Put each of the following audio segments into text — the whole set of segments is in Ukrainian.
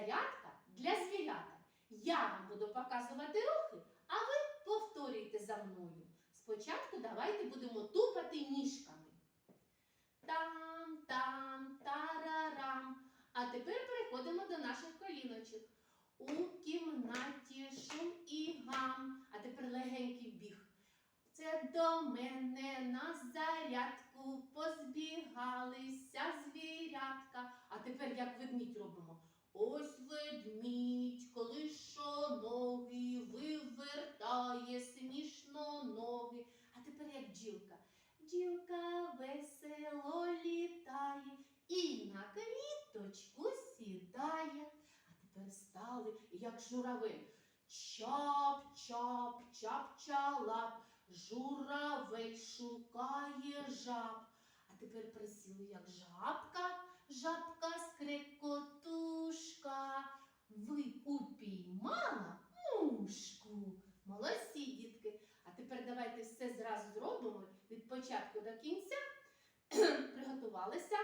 зарядка для звірята. Я вам буду показувати рухи, а ви повторюйте за мною. Спочатку давайте будемо тупати ніжками. Там, там, тарарам. А тепер переходимо до наших коліночок. У кімнаті шум і гам. А тепер легенький біг. Це до мене на зарядку позбігалися звірятка. А тепер, як ведмідь робимо. Ось ведмідь, колишоноги, вивертає смішно ноги. А тепер як бджілка. Бджілка весело літає і на квіточку сідає. А тепер стали, як журавель. Чап, чап, чап, чалап, журавель шукає жаб. А тепер присіли, як жабка, початку до кінця. Приготувалися.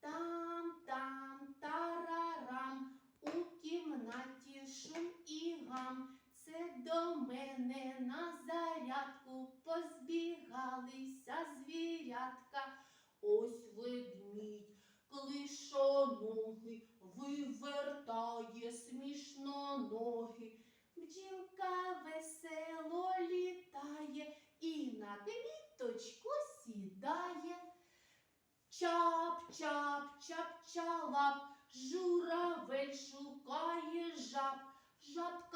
Там, там, тарарам, у кімнаті шум і гам. Це до мене на зарядку позбігалися звірятка. Ось ведмідь, клишоноги, вивертає смішно ноги. Бджілка весело літає і на квіточку сідає. Чап, чап, чап, чалап, журавель шукає жаб, скрипко